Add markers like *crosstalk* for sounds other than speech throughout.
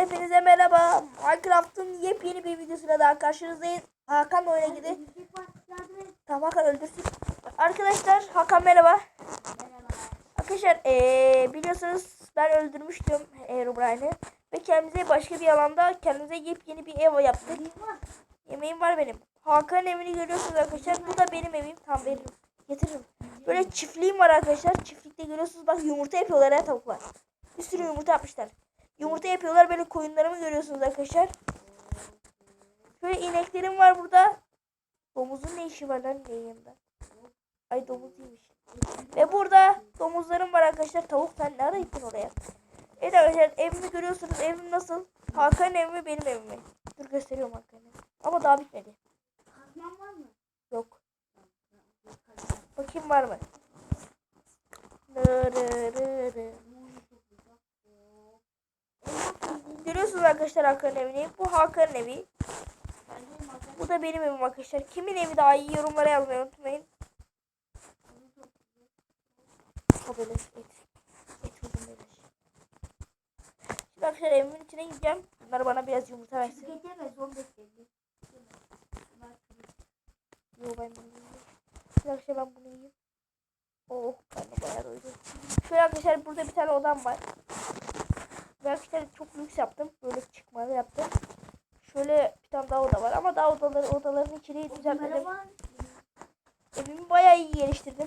hepinize merhaba. Minecraft'ın yepyeni bir videosuyla daha karşınızdayız. Hakan oyuna gidi. Tamam Hakan öldürsün. Arkadaşlar Hakan merhaba. Arkadaşlar ee, biliyorsunuz ben öldürmüştüm Herobrine'i. Ve kendimize başka bir alanda kendimize yepyeni bir ev yaptık. Yemeğim var benim. Hakan'ın evini görüyorsunuz arkadaşlar. Bu da benim evim. Tam veririm. Getiririm. Böyle çiftliğim var arkadaşlar. Çiftlikte görüyorsunuz bak yumurta yapıyorlar ha tavuklar. Bir sürü yumurta yapmışlar. Yumurta yapıyorlar böyle koyunlarımı görüyorsunuz arkadaşlar. Şöyle ineklerim var burada. Domuzun ne işi var lan neyin yanında? Ay domuz değilmiş. Ve burada domuzlarım var arkadaşlar. Tavuk sen ne ara gittin oraya? Evet arkadaşlar evimi görüyorsunuz. Evim nasıl? Hakan'ın evi mi benim evim mi? Dur gösteriyorum Hakan'ın evi. Ama daha bitmedi. Yok. Bakayım var mı? Nırırırı. Görüyorsunuz arkadaşlar Hakan'ın evini. Bu Hakan'ın evi. Bu da benim evim arkadaşlar. Kimin evi daha iyi yorumlara yazmayı unutmayın. Şimdi arkadaşlar evimin içine gideceğim. Bunlar bana biraz yumurta versin. Yo ben bunu yiyeyim. Şimdi arkadaşlar ben bunu yiyeyim. Oh ben de bayağı doydum. Şöyle arkadaşlar burada bir tane odam var. Arkadaşlar çok lüks yaptım. Böyle çıkmalı yaptım. Şöyle bir tane daha oda var ama daha odaları, odaların içini düzenledim. Evimi bayağı iyi geliştirdim.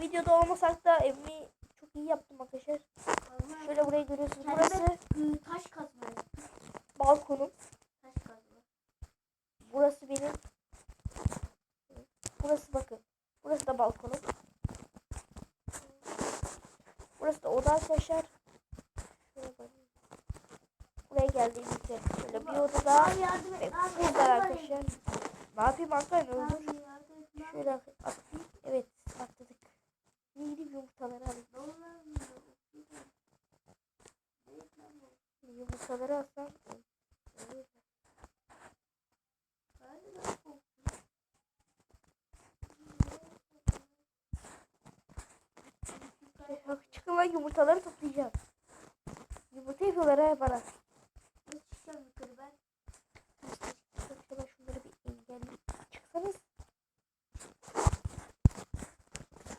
Videoda olmasak da evimi çok iyi yaptım arkadaşlar. Şöyle burayı görüyorsunuz. Burası taş kazma. balkonum. Taş kazma. Burası benim. Burası bakın. Burası da balkonum. Burası da oda arkadaşlar. Buraya geldiğimizde şöyle bir oda daha. Ve burada arkadaşlar. Ne yapayım Hakan öldür. Şöyle atlayayım. Evet atladık. Şimdi gidip yumurtaları alayım. Yumurtaları alsam. olur. Bak çıkın lan yumurtaları toplayacağım. Yumurta yapıyorlar ha bana. Çıkacağım yukarı ben? Ben şunları bir engelleyeyim. Çıksanız.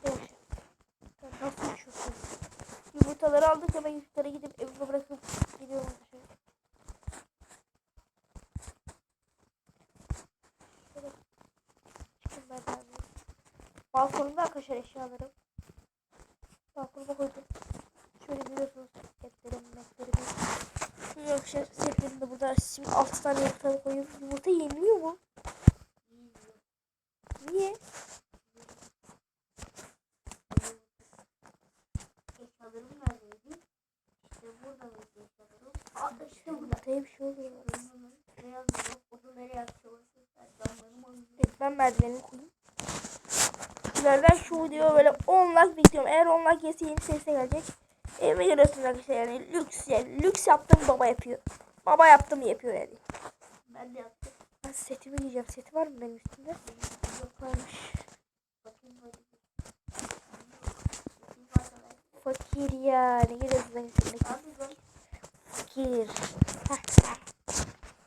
Evet. Ben Nasıl uçuyorsun? Yumurtaları aldık hemen yukarı gidip evime bırakıp gidiyorum. Şöyle ben. Balkonumda arkadaşlar eşyalarım. Balkonuma koydum. Şöyle biliyorsunuz etlerim, metlerimi. Şöyle arkadaşlar setlerim de burada. Şimdi 6 tane yumurta koyuyorum. Yumurta yeniliyor mu? Niye? Yumurtaya bir şey oluyor. Yazıyor? Onu nereye ben. Sizlerden şu video böyle 10 like bekliyorum. Eğer 10 like gelirse yeni serisi gelecek. Evime görüyorsunuz arkadaşlar yani lüks yani. Lüks yaptım baba yapıyor. Baba yaptım yapıyor yani. Ben de yaptım. Ben setimi giyeceğim. Seti var mı benim üstümde? Yok varmış. Fakir ya. Ne geliyorsun lan üstündeki? Fakir.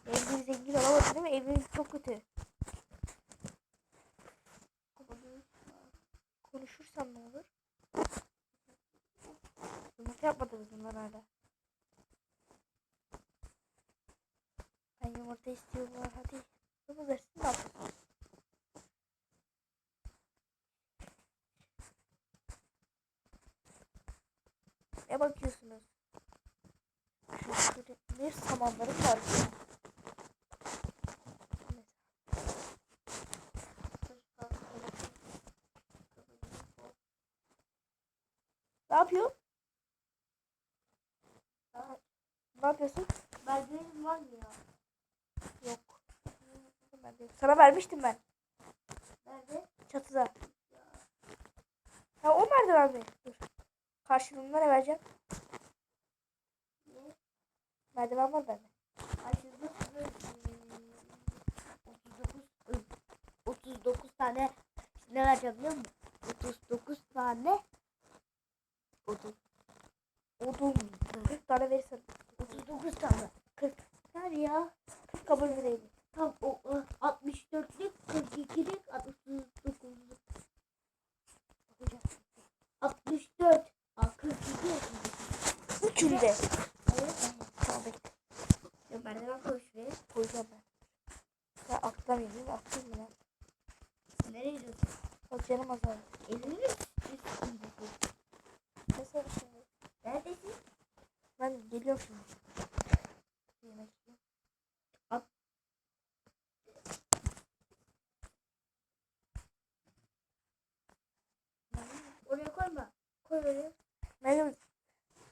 Evin zengin olamadın değil mi? Evin çok kötü. Konuşursam ne olur? Yumurta yapmadınız bunlar hala. Ben yumurta istiyorum var hadi. Bunu versin de al. Ne bakıyorsunuz? Şöyle ne samanlarım var. Evet. Ne yapıyor? Ne yapıyorsun? merdivenim var mı ya? Yok. Ben de- Sana vermiştim ben. Nerede? Çatıda. Ya o merdiven mi? Dur. Karşılığında ne vereceğim? Ne? Merdiven var bende. Şurada 39 39 tane ne vereceğim biliyor musun? 39 tane 30 Odun. 40 tane verirsen. 39 tane. 40. Ver ya. 40 kabul mi? Tam o, o 64'lük, 42'lik, 69'luk. 64. Aa, 42. Üçünde. Evet. Tamam bekle. Ya merdiven koy şuraya. Koyacağım ben. Ya atlamayayım değil mi? Atlayayım mı lan? Nereye gidiyorsun? Bak canım azaldı. Evimin üstündesin. Nasıl şimdi? Neredesin? Geliyorum şimdi. Yemek yiyeyim. Oraya koyma. Koy oraya. Meryem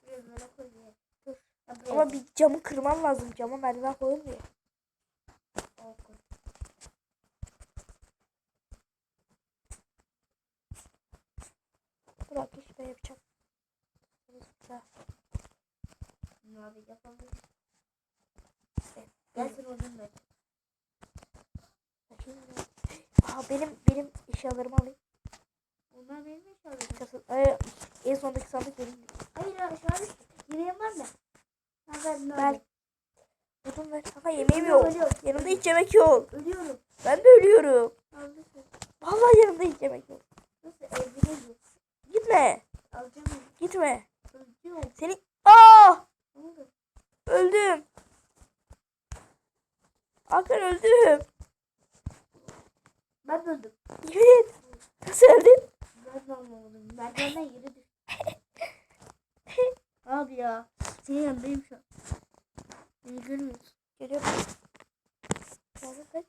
Buraya böyle koy. buraya. Dur. Ha, buraya ama bir camı kırman lazım. Cama merdiven koyulmuyor. Al, koy. Dur bak iş ben yapacağım. Güzel. Ne abi yapalım. Gel sen odun ver. Bakayım ya. Aa, benim benim eşyalarımı alayım. Onlar benim eşyalarım. Kasa, Ay, en sondaki sandık benim. Hayır aşağı düştü. Yemeğin var mı? Ben ne Ben? Odun ver. Ama yemeğim yok. Ölüyorum. Yanımda hiç yemek yok. Ölüyorum. Ben de ölüyorum. Aldısın. Vallahi yanımda hiç yemek yok. Nasıl evleniyor? Gitme. Alacağım. Gitme. Öldüm. Seni... Aa! Ne oldu? Öldüm. Hakan öldüm. Ben de öldüm. Yemin et. Nasıl öldün? Ben de anlamadım. Merdivenden yere düştüm. Abi ya. Senin yanındayım şu an. Beni görmüyorsun. Geliyorum. Nerede kaç?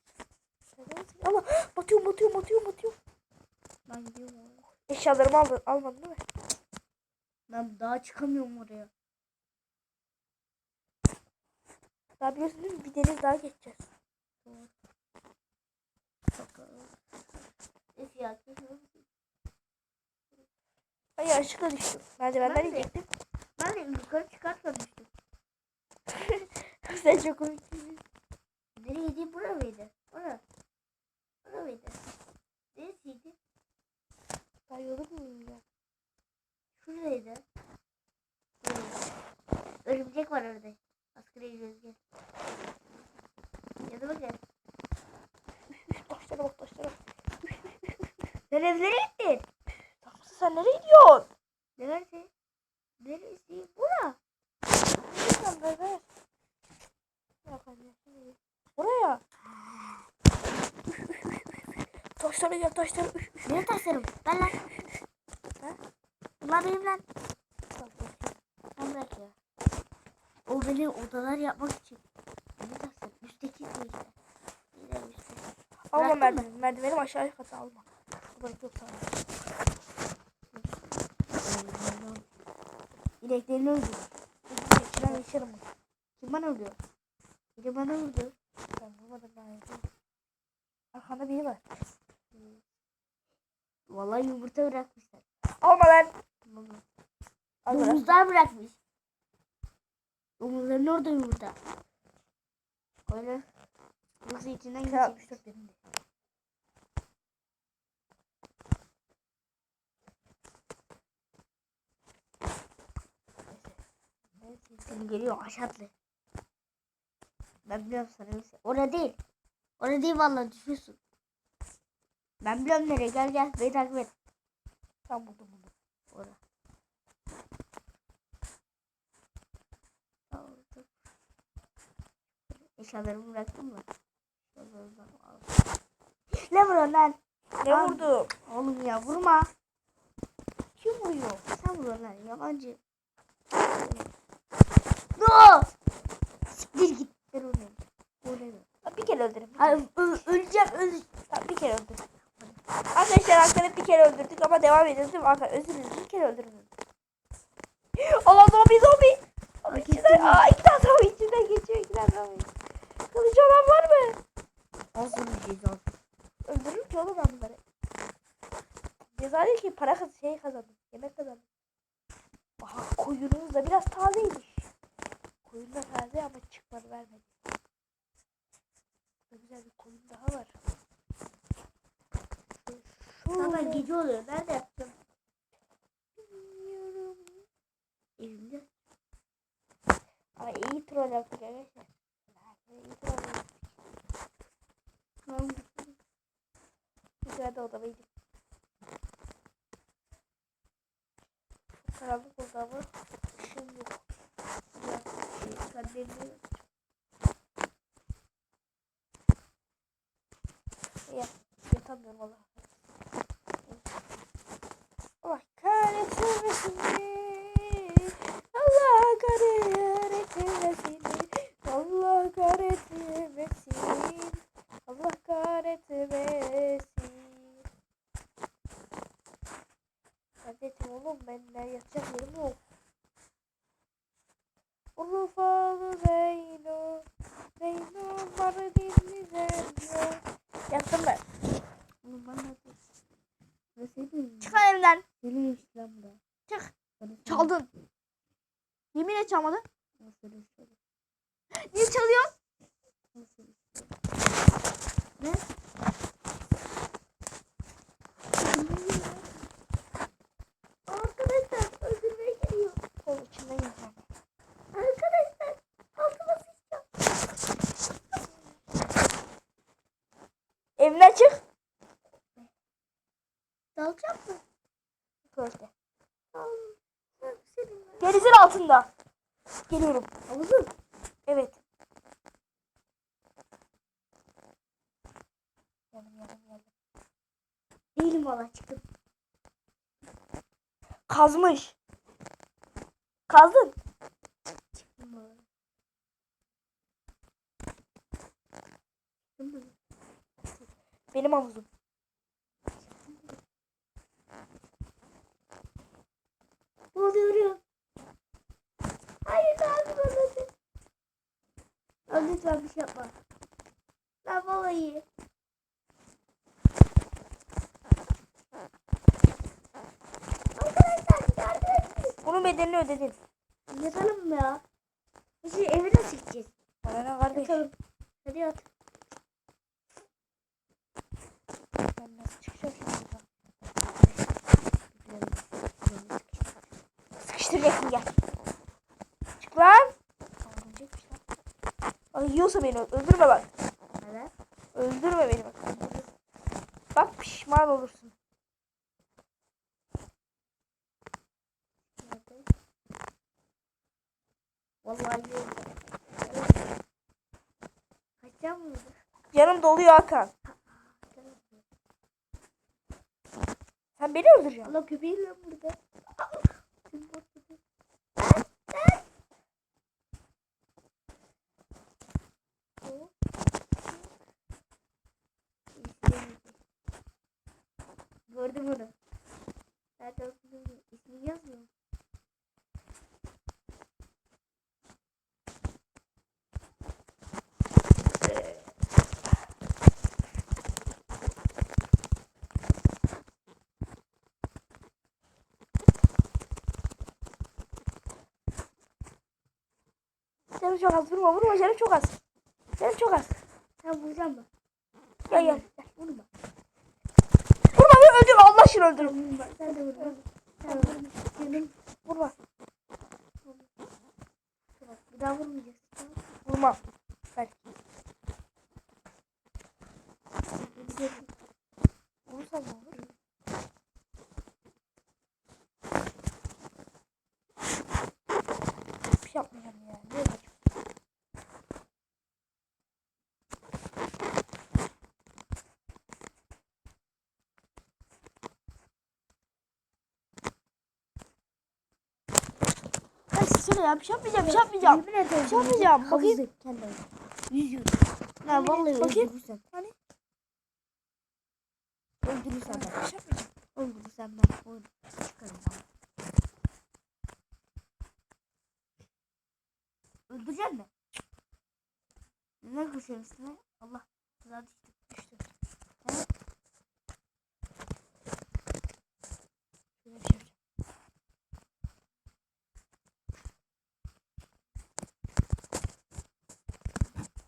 Nerede misin? Allah! Batıyorum batıyorum batıyorum batıyorum. Ben gidiyorum oraya. Eşyalarımı aldın, almadın değil mi? Ben daha çıkamıyorum oraya. Daha biliyorsun değil mi? Bir deniz daha geçeceğiz. Kesin. Ay yanlışlıkla düştüm. Merdivenden Ben de. inecektim. Ben de yukarı çıkartmamıştım. *laughs* Sen çok komiksin. Nereydi? Bura mıydı? Ora. Ora mıydı? Neresiydi? Ben yolu bilmiyorum. Şuradaydı. Örümcek var orada. Gidiyoruz gel. Yanıma gel. Üf, taşlara bak taşlara. Sen evlere gittin. Takmışsın sen nereye gidiyorsun? Neresi? Neresi? Bura. Ver ver. Yok anne. şimdi. Taşlara gel taşlara. Benim taşlarım. Ben lan. Ha? Bunlar benim lan. Sen bırak ya. O benim odalar yapmak için. Benim taşlarım. Üstteki şey işte. Bir de üstte. Alma merdiven. Merdivenim aşağı kata alma. Burada yok sana. İneklerini öldür. Ben yaşarım. Kim bana öldürüyor? Biri bana öldürüyor. Ben vurmadım ben yaşarım. Arkanda biri var. Vallahi yumurta bırakmışlar. Alma lan. Domuzlar bırakmış. Domuzların orada yumurta. Öyle. Yoksa içinden geçecek. Seni geliyor aşağıtlı. Ben biliyorum sana. Orada değil. Orada değil vallahi düşüyorsun. Ben biliyorum nereye gel gel beni takip et. Tam buldum buldum. Orada. Aldım. Eşyalarımı bıraktın mı? Eşyalarımı. Ne vuruyorsun lan? Ne Al. vurdu? Oğlum ya vurma. Kim vuruyor? Sen vuruyorsun lan yalancı. No! Siktir git. Ben. Ha, Bir kere öldürün. bir Hayır kere. ö- öleceğim öleceğim. Bir kere öldürün. Arkadaşlar Hakan'ı bir kere öldürdük ama devam ediyoruz değil mi Hakan? Özür dilerim. Bir kere öldürün. Allah *gasps* zombi zombi. Ay, içinden, aa iki tane zombi içinden geçiyor. iki tane zombi. Kılıcı olan var mı? Nasıl bir ceza? Öldürür ki oğlum ben bunları. Ceza değil ki para kaz şey kazandım. Yemek kazandım. Aha koyunumuz da biraz tazeymiş. Koyun da taze ama çıkmadı vermedi. Burada güzel bir koyun daha var. Zaten gece oluyor. Nerede yaptın? Bilmiyorum. Evimde. Ama iyi troll yaptık arkadaşlar. İyi troll yaptık. Tamam. Güzel de odamaydık. Karanlık oldu ama ışığım yok. Şey, kaderli. Ya, yatamıyorum. Allah kahretmesin. Allah kahretmesin. Allah kahretmesin. Allah kahretmesin. Kardeşim oğlum ben ben yatacak yerim yok. Urfalı Zeyno Zeyno Mardinli Zeyno Yattım ben. Oğlum bana da. Ve senin. Çık lan evimden. Senin bu. Çık. Bana Çaldın. Yemin et çalmadın. Lan. *gasps* Niye çalıyorsun? Lan. Ne? Arkadaşlar öldürmeye geliyor. Kol içinden geçer. Arkadaşlar altıma sıçacağım. Evimden çık. Dalacak mı? Köşte. Tamam. Sen senin. Altında. Geliyorum. Havuzun. Evet. Yanım yanım yanım. Değilim valla çıktım. Kazmış. Kazdın. Benim havuzum. Boğuluyorum. Hayır lazım anladım. Abi lütfen bir şey yapma. Lan vallahi. Arkadaşlar yardım edin. Bunun bedelini ödedin. Yatalım mı ya? Biz eve nasıl gideceğiz? Bana ne kardeş? Yatalım. Hadi yat. Ben nasıl çıkacağım şimdi? Sıkıştıracaksın gel. Çık lan. Öldürecekmiş lan. Ay yiyorsa beni öl- öldürme bak. Evet. Öldürme beni bak. Bak pişman olursun. Vallahi. Kaçacağım mı? Canım doluyor Hakan. Sen beni öldüreceksin. Allah köpeğim lan burada. Gördüm onu. Zaten onun ismini yazmıyor. mu? Canım çok az. Vurma vurma canım çok az. Canım çok az. Sen vuracağım mı? Gel gel. Gel vurma. Vurma beni öldürme. Allah aşkına öldürme. Vurma. Sen de vurma. Sen vurma. Canım. Vurma. Bir daha mı? Vurma. Belki. Vuracaksın. Vurursan ne olur? Bir şey yapmayacağım ya. Ne yapacağım? Ay sana ya bir şey yapmayacağım, bir şey yapmayacağım. Yemin ederim. Bir şey yapmayacağım. Bakayım. Havuzu kendi havuzu. Yüzüyorum. Ya vallahi bakayım. öldürürsen. Hani? Öldürürsen ben. Bir şey yapmayacağım. Öldürürsen ben. Oyun çıkarım ben. Öldürecek mi? Ne koşuyor üstüne? Allah. Tuzağa düştü. Düştü. Şöyle bir şey yapacağım.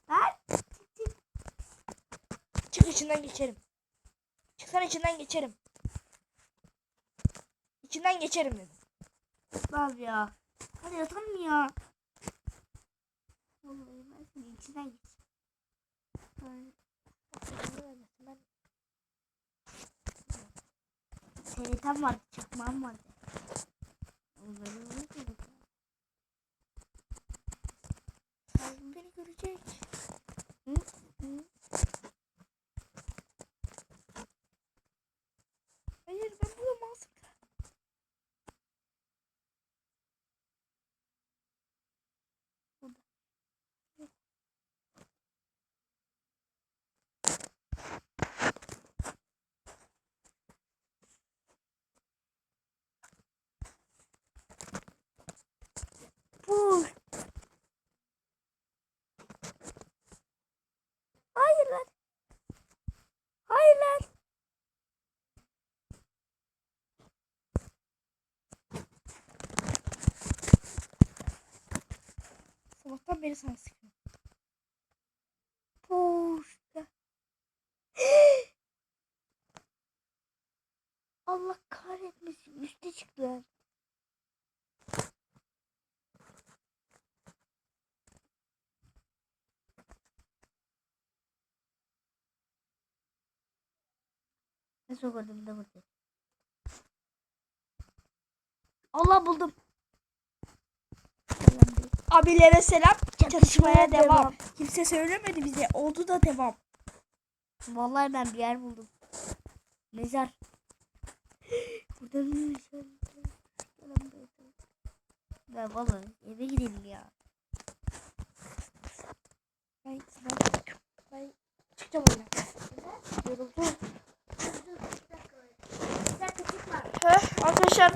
Ver. Çık çık. Çık içinden geçerim. Çıksan içinden geçerim. İçinden geçerim dedim. Lan ya. Hadi yatalım ya. Vallahi ben senin içinden geç. Ben... TRT'm vardı, çakmağım vardı. Onları unutmadık. Beni görecek. Hı? Hı? Hayır ben bulamazdım. Puh. Hayır lan. Hayır lan. Beri sana sıkıyorum. Puh. *gasps* Allah kahretmesin. Üste çıktılar. Ne sokurdum da burada. Allah buldum. Abilere selam. Çatışmaya devam. devam. Kimse söylemedi bize. Oldu da devam. Vallahi ben bir yer buldum. Mezar. *gasps* Burada bir mezar. Ben vallahi eve gidelim ya. Ben, ben, ben çıkacağım oyuna. Yoruldum. Arkadaşlar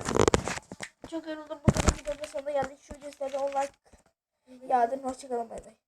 çok yoruldum. Bugün videonun sonuna geldik. Şu videoda 10 like yağdırın. Hoşçakalın. Bay bay.